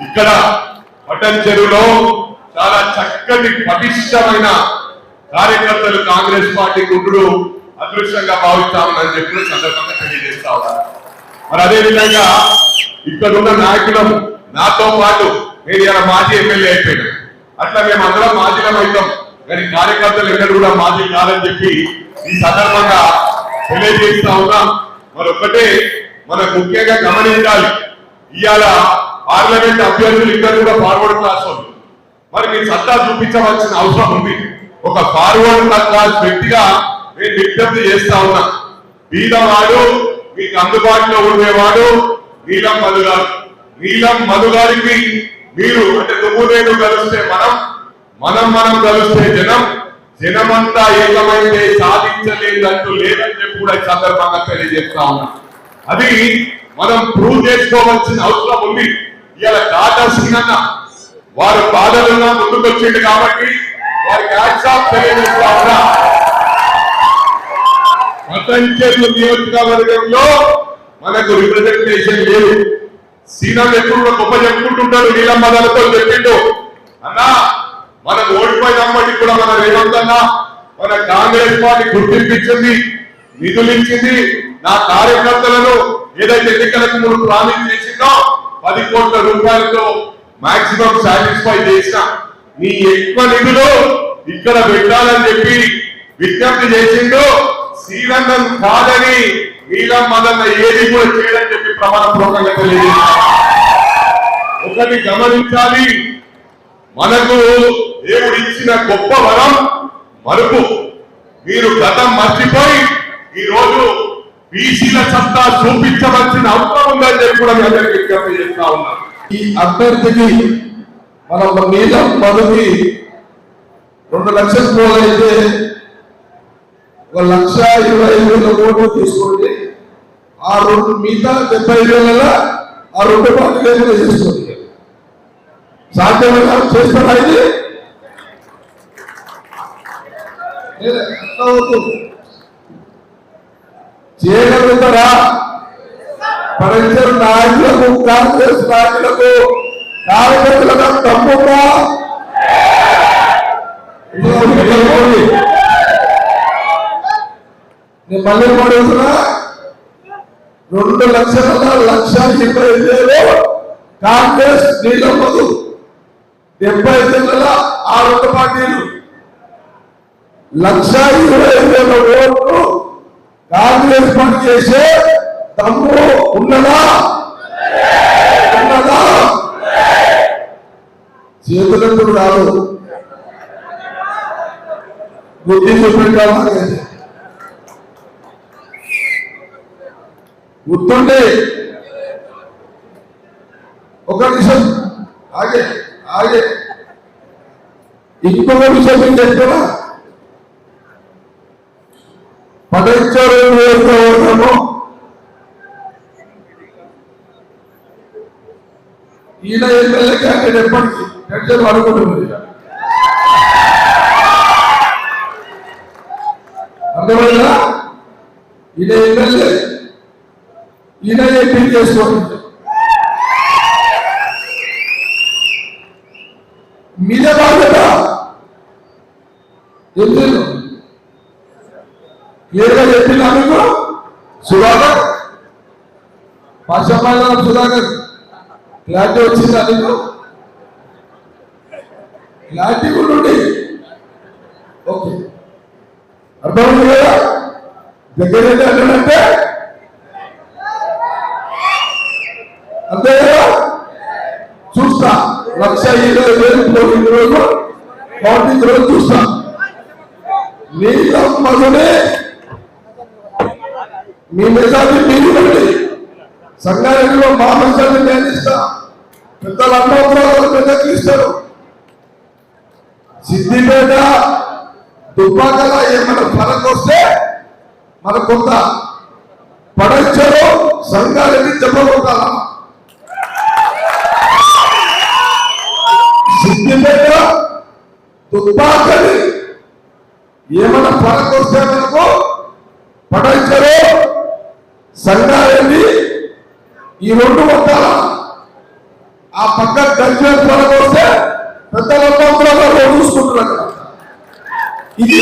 ఇక్కడ పటన్ చెరువులో చాలా చక్కటి పటిష్టమైన కార్యకర్తలు కాంగ్రెస్ పార్టీ గుండు అదృష్టంగా భావిస్తామని చెప్పిన సందర్భంగా తెలియజేస్తా ఉన్నారు మరి అదే విధంగా ఇక్కడ ఉన్న నాయకులు నాతో పాటు నేను ఇలా మాజీ ఎమ్మెల్యే అయిపోయాను. అట్లా మేము అందరం మాజీలం అవుతాం కానీ కార్యకర్తలు ఎక్కడ కూడా మాజీ కాదని చెప్పి ఈ సందర్భంగా తెలియజేస్తా ఉన్నాం. మరి మనకు ముఖ్యంగా గమనించాలి. ఇవాళ పార్లమెంట్ అభ్యర్థులు ఇద్దరు కూడా ఫార్వర్డ్ క్లాస్ వాళ్ళు. మరి మీ సత్తా చూపించవలసిన అవసరం ఉంది. ఒక ఫార్వర్డ్ క్లాస్ వ్యక్తిగా నేను విజ్ఞప్తి చేస్తా ఉన్నా. బీదవాడు మీకు అందుబాటులో ఉండేవాడు నీలం మధు గారు. నీలం మధు గారికి మీరు అంటే నువ్వు నేను కలిస్తే మనం మనం మనం కలిస్తే జనం జనమంతా ఏకమైతే సాధించలేదంటూ లేదని చెప్పి కూడా ఈ సందర్భంగా తెలియజేస్తా ఉన్నా. అది మనం ప్రూవ్ చేసుకోవాల్సిన అవసరం ఉంది. ఇలా టాటా సింగ్ వారు బాధలుగా ముందుకు వచ్చింది కాబట్టి వారికి హ్యాట్సాప్ తెలియజేస్తా ఉన్నా. నియోజకవర్గంలో మనకు రిప్రజెంటేషన్ లేదు. సీనం ఎప్పుడు గొప్ప చెప్పుకుంటుంటారు నీలం మదాలతో చెప్పిండు. అన్నా మనకు ఓడిపోయినప్పటికీ కూడా మన రేవంత్ అన్న మన కాంగ్రెస్ పార్టీ గుర్తింపించింది నిధులు ఇచ్చింది నా కార్యకర్తలను ఏదైతే ఎన్నికలకు ముందు ప్రామిస్ చేసిందో పది కోట్ల రూపాయలతో మాక్సిమం సాటిస్ఫై చేసిన నీ ఎక్కువ నిధులు ఇక్కడ పెట్టాలని చెప్పి విజ్ఞప్తి చేసిండు. శ్రీరంగం కాదని నీలం మదన్న ఏది కూడా చేయడం చెప్పి ప్రమాణ పూర్వకంగా తెలియజేశారు ఒకటి గమనించాలి. మనకు దేవుడు ఇచ్చిన గొప్ప వరం మరుపు. మీరు గతం మర్చిపోయి ఈ రోజు బీసీల సత్తా చూపించవలసిన అవసరం ఉందని చెప్పి కూడా మీ అందరికీ విజ్ఞప్తి చేస్తా ఉన్నాను ఈ అభ్యర్థికి మనం మీద పదవి రెండు లక్షల పోలైతే ఒక లక్ష ఇరవై ఐదు వేల ఓట్లు తీసుకోండి. ఆ రెండు మిగతా డెబ్బై వేల ఆ రెండు పార్టీ లేకుండా చేసుకోండి సాధ్యమైన చేస్తారా ఇది? అవుతుంది చేయగలుగుతారా? పరంజర్ నాయకులకు కాంగ్రెస్ నాయకులకు కార్యకర్తలకు తమ్ముడా? నేను మళ్ళీ పడుతున్నా. రెండు లక్షల లక్ష ఇరవై వేలు కాంగ్రెస్ నీళ్ళమ్మదు డెబ్బై నెలల ఆ రెండు పార్టీలు. లక్ష ఇరవై వేల ఓట్లు చేసే తమ్ము ఉన్నదా? ఉన్నదా? చేతులకు రాదు. బుద్ధి చూపెట్టాలి గుర్తుండే ఒక నిమిషం ఆగే ఆగే. ఇంకొక విషయం నేను చెప్తున్నా. పదవించారు నియోజకవర్గము ఈయన ఎమ్మెల్యే క్యాండిడేట్ ఎప్పటికీ. ప్రజలు అనుకుంటుంది అర్థమైందా? ఈయన ఎమ్మెల్యే ఈయన ఎంపీ చేసుకోండి మీద బాధ్యత ఎందుకు ఏదో చెప్పినా మీకు? సుధాకర్. పాశమాల సుధాకర్. క్లారిటీ వచ్చిందా నీకు? క్లారిటీ కూడా ఓకే. అర్థమైంది కదా? దగ్గర అంటే అంతే కదా చూస్తా. లక్ష ఇరవై వేలు పోయిన రోజు కౌంటింగ్ రోజు చూస్తా. నీళ్ళ మధునే మీ మెజార్టీ మీరు బట్టి సంగారెడ్డిలో మా మెజార్టీ నేను ఇస్తా. పెద్దలు అన్నోత్తరాలు పెద్దలు ఇస్తారు సిద్దిపేట దుబ్బాకల ఏమైనా ఫరక్ వస్తే మన కొంత పడచ్చలో సంగారెడ్డి చెప్పబోతారా సిద్దిపేట దుబ్బాకలి ఏమైనా ఫరక్ వస్తే మనకు పడచ్చలో సంగారెడ్డి ఈ రెండు మొత్తాల ఆ పక్క గజ్వేల్ పొలం వస్తే పెద్ద లోపల చూసుకుంటున్నారు. ఇది